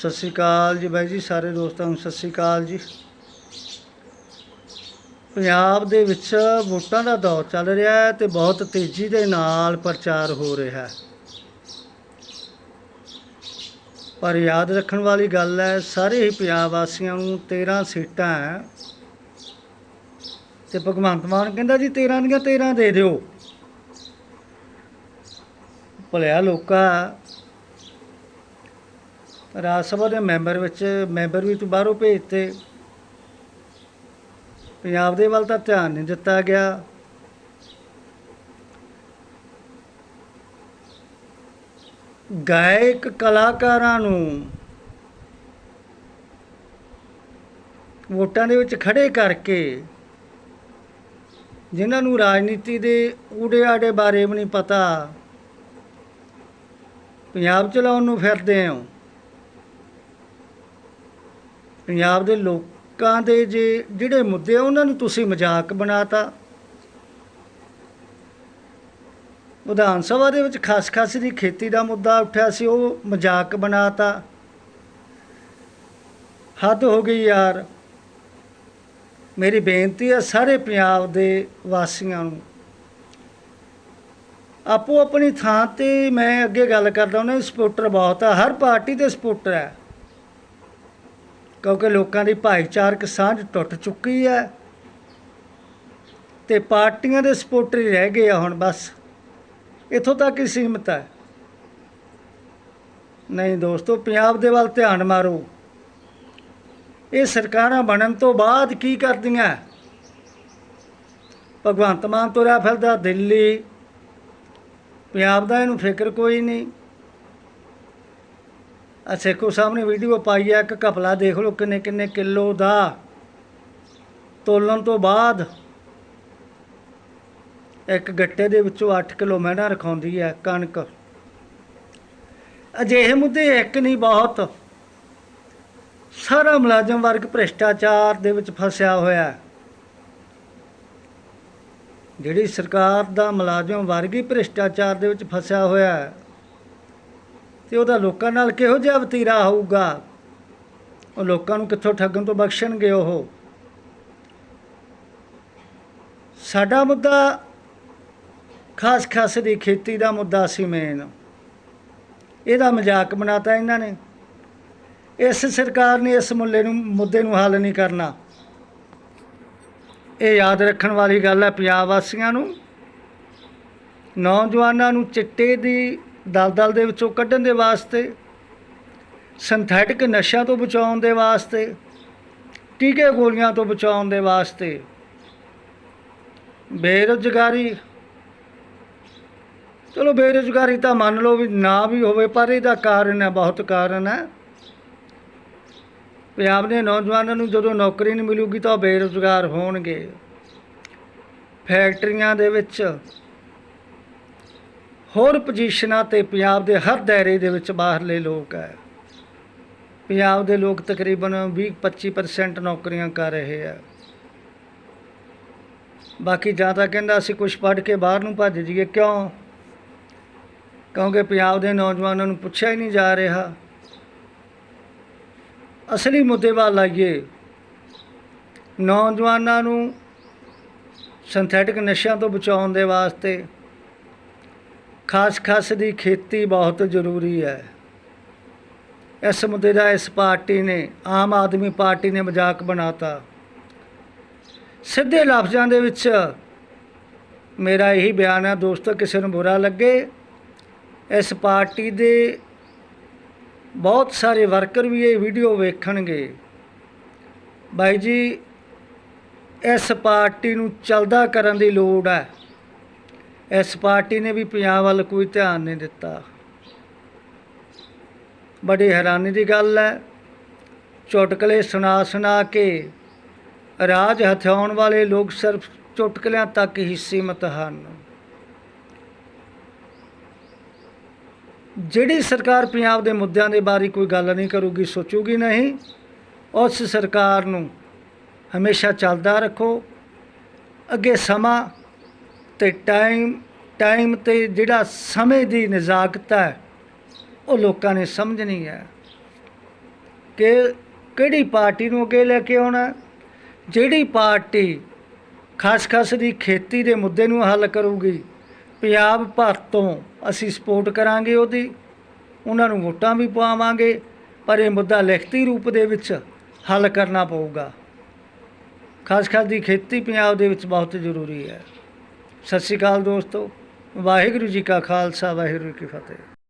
ਸਤਿ ਸ਼੍ਰੀ ਅਕਾਲ ਜੀ ਬਾਈ ਜੀ, ਸਾਰੇ ਦੋਸਤਾਂ ਨੂੰ ਸਤਿ ਸ਼੍ਰੀ ਅਕਾਲ ਜੀ। ਪੰਜਾਬ ਦੇ ਵਿੱਚ ਵੋਟਾਂ ਦਾ ਦੌਰ ਚੱਲ ਰਿਹਾ ਹੈ ਤੇ ਬਹੁਤ ਤੇਜ਼ੀ ਦੇ ਨਾਲ ਪ੍ਰਚਾਰ ਹੋ ਰਿਹਾ ਹੈ। ਪਰ ਯਾਦ ਰੱਖਣ ਵਾਲੀ ਗੱਲ ਹੈ, ਸਾਰੇ ਹੀ ਪੰਜਾਬ ਵਾਸੀਆਂ ਨੂੰ 13 ਸੀਟਾਂ ਹੈ। ਤੇ ਭਗਵੰਤ ਮਾਨ ਕਹਿੰਦਾ ਜੀ 13 ਦੀਆਂ 13 ਦੇ ਦਿਓ। ਭਲਿਆ ਲੋਕਾ ਰਾਜ ਸਭਾ ਦੇ ਮੈਂਬਰ ਵਿੱਚ ਮੈਂਬਰ ਵੀ ਤੋਂ ਬਾਹਰੋਂ ਭੇਜਤੇ। ਪੰਜਾਬ ਦੇ ਵੱਲ ਤਾਂ ਧਿਆਨ ਨਹੀਂ ਦਿੱਤਾ ਗਿਆ। ਗਾਇਕ ਕਲਾਕਾਰਾਂ ਨੂੰ ਵੋਟਾਂ ਦੇ ਵਿੱਚ ਖੜੇ ਕਰਕੇ ਜਿਨ੍ਹਾਂ ਨੂੰ ਰਾਜਨੀਤੀ ਦੇ ਊੜੇ ਆੜੇ ਬਾਰੇ ਵੀ ਨਹੀਂ ਪਤਾ, ਪੰਜਾਬ ਚਲਾਉਣ ਨੂੰ ਫਿਰਦੇ ਹੋ। ਪੰਜਾਬ ਦੇ ਲੋਕਾਂ ਦੇ ਜੇ ਜਿਹੜੇ ਮੁੱਦੇ ਆ, ਉਹਨਾਂ ਨੂੰ ਤੁਸੀਂ ਮਜ਼ਾਕ ਬਣਾਤਾ। ਵਿਧਾਨ ਸਭਾ ਦੇ ਵਿੱਚ ਖਸਖਸ ਦੀ ਖੇਤੀ ਦਾ ਮੁੱਦਾ ਉੱਠਿਆ ਸੀ, ਉਹ ਮਜ਼ਾਕ ਬਣਾਤਾ। ਹੱਦ ਹੋ ਗਈ ਯਾਰ। ਮੇਰੀ ਬੇਨਤੀ ਹੈ ਸਾਰੇ ਪੰਜਾਬ ਦੇ ਵਾਸੀਆਂ ਨੂੰ। ਆਪੋ ਆਪਣੀ ਥਾਂ ਤੇ ਮੈਂ ਅੱਗੇ ਗੱਲ ਕਰਦਾ ਉਹਨਾਂ ਦੇ ਸਪੋਰਟਰ ਬਹੁਤ ਆ, ਹਰ ਪਾਰਟੀ ਦੇ ਸਪੋਰਟਰ ਹੈ। ਕਿਉਂਕਿ ਲੋਕਾਂ ਦੀ ਭਾਈਚਾਰਕ ਸਾਂਝ ਟੁੱਟ ਚੁੱਕੀ ਹੈ ਤੇ ਪਾਰਟੀਆਂ ਦੇ ਸਪੋਰਟਰ ਹੀ ਰਹਿ ਗਏ ਆ ਹੁਣ ਬਸ। ਇੱਥੋਂ ਤੱਕ ਹੀ ਸੀਮਤ ਹੈ। ਨਹੀਂ ਦੋਸਤੋ, ਪੰਜਾਬ ਦੇ ਵੱਲ ਧਿਆਨ ਮਾਰੋ। ਇਹ ਸਰਕਾਰਾਂ ਬਣਨ ਤੋਂ ਬਾਅਦ ਕੀ ਕਰਦੀਆਂ? ਭਗਵੰਤ ਮਾਨ ਤੁਰਿਆ ਫਿਰਦਾ ਦਿੱਲੀ। ਪੰਜਾਬ ਦਾ ਇਹਨੂੰ ਫਿਕਰ ਕੋਈ ਨਹੀਂ। ਆ ਸਾਹਿਬ ਨੇ ਵੀਡੀਓ ਪਾਈ ਹੈ ਇੱਕ ਕਪਲਾ ਦੇਖ ਲਓ ਕਿੰਨੇ ਕਿੰਨੇ ਕਿਲੋ ਦਾ। ਤੋਲਣ ਤੋਂ ਬਾਅਦ ਇੱਕ ਗੱਟੇ ਦੇ ਵਿੱਚੋਂ 8 ਕਿਲੋ ਮਹਿਣਾ ਰਖਾਉਂਦੀ ਹੈ ਕਣਕ। ਅਜਿਹੇ ਮੁੱਦੇ ਇੱਕ ਨਹੀਂ ਬਹੁਤ। ਸਾਰਾ ਮੁਲਾਜ਼ਮ ਵਰਗ ਭ੍ਰਿਸ਼ਟਾਚਾਰ ਦੇ ਵਿੱਚ ਫਸਿਆ ਹੋਇਆ। ਹੈ ਜਿਹੜੀ ਸਰਕਾਰ ਦਾ ਮੁਲਾਜ਼ਮ ਵਰਗ ਹੀ ਭ੍ਰਿਸ਼ਟਾਚਾਰ ਦੇ ਵਿੱਚ ਫਸਿਆ ਹੋਇਆ। ਹੈ ਤੇ ਉਹਦਾ ਲੋਕਾਂ ਨਾਲ ਕਿਹੋ ਜਿਹਾ ਵਤੀਰਾ ਹੋਊਗਾ? ਉਹ ਲੋਕਾਂ ਨੂੰ ਕਿੱਥੋਂ ਠੱਗਣ ਤੋਂ ਬਖਸ਼ਣਗੇ ਉਹ? ਸਾਡਾ ਮੁੱਦਾ ਖਾਸ ਖਾਸ ਦੀ ਖੇਤੀ ਦਾ ਮੁੱਦਾ ਸੀ ਮੇਨ ਇਹਦਾ ਮਜ਼ਾਕ ਬਣਾਤਾ ਇਹਨਾਂ ਨੇ। ਇਸ ਸਰਕਾਰ ਨੇ ਇਸ ਮੁੱਲੇ ਨੂੰ, ਮੁੱਦੇ ਨੂੰ ਹੱਲ ਨਹੀਂ ਕਰਨਾ। ਇਹ ਯਾਦ ਰੱਖਣ ਵਾਲੀ ਗੱਲ ਹੈ, ਪੰਜਾਬ ਵਾਸੀਆਂ ਨੂੰ, ਨੌਜਵਾਨਾਂ ਨੂੰ ਚਿੱਟੇ ਦੀ ਦਲਦਲ ਦੇ ਵਿੱਚੋਂ ਕੱਢਣ ਦੇ ਵਾਸਤੇ ਸਿੰਥੈਟਿਕ ਨਸ਼ਿਆਂ ਤੋਂ ਬਚਾਉਣ ਦੇ ਵਾਸਤੇ, ਟੀਕੇ ਗੋਲੀਆਂ ਤੋਂ ਬਚਾਉਣ ਦੇ ਵਾਸਤੇ। ਬੇਰੁਜ਼ਗਾਰੀ। ਚਲੋ ਬੇਰੁਜ਼ਗਾਰੀ ਤਾਂ ਮੰਨ ਲਓ ਵੀ ਨਾ ਵੀ ਹੋਵੇ, ਪਰ ਇਹਦਾ ਕਾਰਨ ਹੈ, ਬਹੁਤ ਕਾਰਨ ਹੈ। ਪੰਜਾਬ ਦੇ ਨੌਜਵਾਨਾਂ ਨੂੰ ਜਦੋਂ ਨੌਕਰੀ ਨਹੀਂ ਮਿਲੂਗੀ ਤਾਂ ਉਹ ਬੇਰੁਜ਼ਗਾਰ ਹੋਣਗੇ। ਫੈਕਟਰੀਆਂ ਦੇ ਵਿੱਚ ਹੋਰ ਪੋਜੀਸ਼ਨਾਂ ਤੇ ਪੰਜਾਬ ਦੇ ਹਰ ਦਾਇਰੇ ਦੇ ਵਿੱਚ ਬਾਹਰਲੇ ਲੋਕ ਹੈ। ਪੰਜਾਬ ਦੇ ਲੋਕ ਤਕਰੀਬਨ 20-25% ਨੌਕਰੀਆਂ ਕਰ ਰਹੇ ਆ ਬਾਕੀ ਜਾਂ ਤਾਂ ਕਹਿੰਦਾ ਅਸੀਂ ਕੁਝ ਪੜ੍ਹ ਕੇ ਬਾਹਰ ਨੂੰ ਭੱਜ ਜਾਈਏ। ਕਿਉਂ? ਕਿਉਂਕਿ ਪੰਜਾਬ ਦੇ ਨੌਜਵਾਨਾਂ ਨੂੰ ਪੁੱਛਿਆ ਹੀ ਨਹੀਂ ਜਾ ਰਿਹਾ। ਅਸਲੀ ਮੁੱਦੇ ਵੱਲ ਆਈਏ। ਨੌਜਵਾਨਾਂ ਨੂੰ ਸਿੰਥੈਟਿਕ ਨਸ਼ਿਆਂ ਤੋਂ ਬਚਾਉਣ ਦੇ ਵਾਸਤੇ ਖਾਸ ਖਾਸ ਦੀ ਖੇਤੀ ਬਹੁਤ ਜ਼ਰੂਰੀ ਹੈ। ਇਸ ਮੁੱਦੇ ਦਾ ਇਸ ਪਾਰਟੀ ਨੇ, ਆਮ ਆਦਮੀ ਪਾਰਟੀ ਨੇ ਮਜ਼ਾਕ ਬਣਾਤਾ। ਸਿੱਧੇ ਲਫ਼ਜ਼ਾਂ ਦੇ ਵਿੱਚ ਮੇਰਾ ਇਹੀ ਬਿਆਨ ਹੈ, ਦੋਸਤੋ, ਕਿਸੇ ਨੂੰ ਬੁਰਾ ਲੱਗੇ, ਇਸ ਪਾਰਟੀ ਦੇ ਬਹੁਤ ਸਾਰੇ ਵਰਕਰ ਵੀ ਇਹ ਵੀਡੀਓ ਵੇਖਣਗੇ। ਬਾਈ ਜੀ, ਇਸ ਪਾਰਟੀ ਨੂੰ ਚਲਦਾ ਕਰਨ ਦੀ ਲੋੜ ਹੈ। ਇਸ ਪਾਰਟੀ ਨੇ ਵੀ ਪੰਜਾਬ ਵੱਲ ਕੋਈ ਧਿਆਨ ਨਹੀਂ ਦਿੱਤਾ। ਬੜੀ ਹੈਰਾਨੀ ਦੀ ਗੱਲ ਹੈ। ਚੁਟਕਲੇ ਸੁਣਾ ਸੁਣਾ ਕੇ ਰਾਜ ਹਥਿਆਉਣ ਵਾਲੇ ਲੋਕ ਸਿਰਫ ਚੁਟਕਲਿਆਂ ਤੱਕ ਹੀ ਸੀਮਤ ਹਨ। ਜਿਹੜੀ ਸਰਕਾਰ ਪੰਜਾਬ ਦੇ ਮੁੱਦਿਆਂ ਦੇ ਬਾਰੇ ਕੋਈ ਗੱਲ ਨਹੀਂ ਕਰੂਗੀ, ਸੋਚੂਗੀ ਨਹੀਂ, ਉਸ ਸਰਕਾਰ ਨੂੰ ਹਮੇਸ਼ਾ ਚੱਲਦਾ ਰੱਖੋ। ਅੱਗੇ ਸਮਾਂ ਤੇ ਟਾਈਮ ਟਾਈਮ ਤੇ ਜਿਹੜਾ ਸਮੇਂ ਦੀ ਨਜ਼ਾਕਤ ਹੈ, ਉਹ ਲੋਕਾਂ ਨੇ ਸਮਝਣੀ ਹੈ ਕਿ ਕਿਹੜੀ ਪਾਰਟੀ ਨੂੰ ਅੱਗੇ ਲੈ ਕੇ ਆਉਣਾ ਜਿਹੜੀ ਪਾਰਟੀ ਖਾਸ-ਖਾਸ ਦੀ ਖੇਤੀ ਦੇ ਮੁੱਦੇ ਨੂੰ ਹੱਲ ਕਰੂਗੀ, ਪੰਜਾਬ ਭਰ ਤੋਂ ਅਸੀਂ ਸਪੋਰਟ ਕਰਾਂਗੇ ਉਹਦੀ, ਉਹਨਾਂ ਨੂੰ ਵੋਟਾਂ ਵੀ ਪਾਵਾਂਗੇ, ਪਰ ਇਹ ਮੁੱਦਾ ਲਿਖਤੀ ਰੂਪ ਦੇ ਵਿੱਚ ਹੱਲ ਕਰਨਾ ਪਊਗਾ। ਖਾਸ-ਖਾਸ ਦੀ ਖੇਤੀ ਪੰਜਾਬ ਦੇ ਵਿੱਚ ਬਹੁਤ ਜ਼ਰੂਰੀ ਹੈ। ਸਤਿ ਸ਼੍ਰੀ ਅਕਾਲ ਦੋਸਤੋ ਵਾਹਿਗੁਰੂ ਜੀ ਕਾ ਖਾਲਸਾ ਵਾਹਿਗੁਰੂ ਜੀ ਕੀ ਫਤਿਹ।